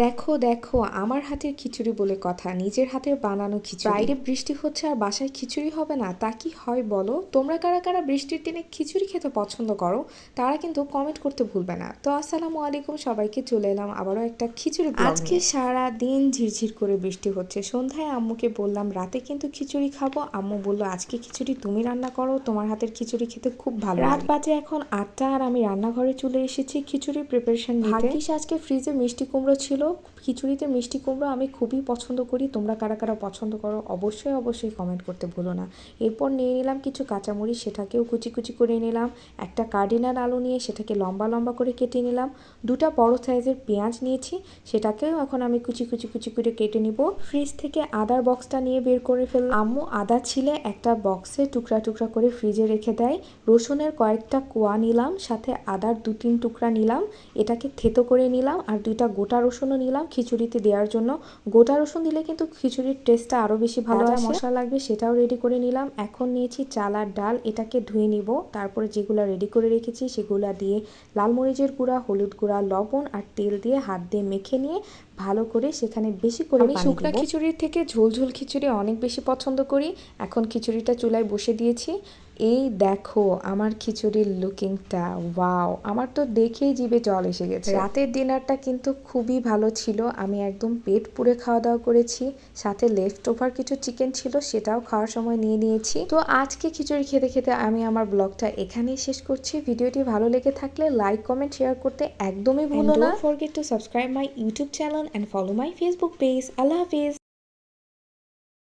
দেখো দেখো আমার হাতের খিচুড়ি বলে কথা নিজের হাতের বানানো খিচুড়ি। বাইরে বৃষ্টি হচ্ছে আর বাসায় খিচুড়ি হবে না তা কি হয় বলো? তোমরা কারা কারা বৃষ্টির দিনে খিচুড়ি খেতে পছন্দ করো তারা কিন্তু কমেন্ট করতে ভুলবে না। তো আসসালামু আলাইকুম সবাইকে চলে এলাম আবারও একটা খিচুড়ি আজকে সারা দিন ঝিরঝির করে বৃষ্টি হচ্ছে। সন্ধ্যায় আম্মুকে বললাম রাতে কিন্তু খিচুড়ি খাব। আম্মু বলল আজকে খিচুড়ি তুমি রান্না করো তোমার হাতের খিচুড়ি খেতে খুব ভালো রাত বাজে এখন আটটা আর আমি রান্নাঘরে চলে এসেছি খিচুড়ির প্রিপারেশন ভাগ্যিস আজকে ফ্রিজে মিষ্টি কুমড়ো ছিল খিচুড়িতে মিষ্টি কুমড়ো আমি খুবই পছন্দ করি। তোমরা কারা কারা পছন্দ করো অবশ্যই অবশ্যই কমেন্ট করতে ভুলো না। এরপর নিয়ে নিলাম কিছু কাঁচামরিচ, সেটাকেও কুচি কুচি করে নিলাম। একটা কার্ডিনাল আলু নিয়ে সেটাকে লম্বা লম্বা করে কেটে নিলাম। দুটা বড় সাইজের পেঁয়াজ নিয়েছি, সেটাকেও এখন আমি কুচি কুচি কুচি করে কেটে নিব। ফ্রিজ থেকে আদার বক্সটা নিয়ে বের করে ফেললাম। আম্মু আদা ছিলে একটা বক্সে টুকরা টুকরা করে ফ্রিজে রেখে দেয়। রসুনের কয়েকটা কোয়া নিলাম, সাথে আদার দু তিন টুকরা নিলাম। এটাকে থেতো করে নিলাম আর দুইটা গোটা রসুনও নিলাম। খিচুড়িতে দেওয়ার জন্য। গোটা রসুন দিলে কিন্তু খিচুড়ির টেস্টটা আরও বেশি ভালো আসে। মশলা লাগবে সেটাও রেডি করে নিলাম। এখন নিয়েছি চাল আর ডাল এটাকে ধুয়ে নিব। তারপরে যেগুলো রেডি করে রেখেছি সেগুলো দিয়ে লাল মরিচের গুঁড়া হলুদ গুঁড়া লবণ আর তেল দিয়ে হাত দিয়ে মেখে নিয়ে ভালো করে সেখানে বেশি করে আমি শুকনা খিচুড়ির থেকে ঝোল ঝোল খিচুড়ি অনেক বেশি পছন্দ করি। এখন খিচুড়িটা চুলায় বসে দিয়েছি। এই দেখো আমার খিচুড়ির লুকিংটা ওয়াও আমার তো দেখেই জিভে জল এসে গেছে। রাতের ডিনারটা কিন্তু খুবই ভালো ছিল। আমি একদম পেট পুড়ে খাওয়া দাওয়া করেছি সাথে লেফট ওভার কিছু চিকেন ছিল সেটাও খাওয়ার সময় নিয়ে নিয়েছি। তো আজকে খিচুড়ি খেতে খেতে আমি আমার ব্লগটা এখানেই শেষ করছি। ভিডিওটি ভালো লেগে থাকলে লাইক কমেন্ট শেয়ার করতে একদমই ভুলো না। Forget to subscribe my YouTube channel and follow my Facebook page Allah Hafiz!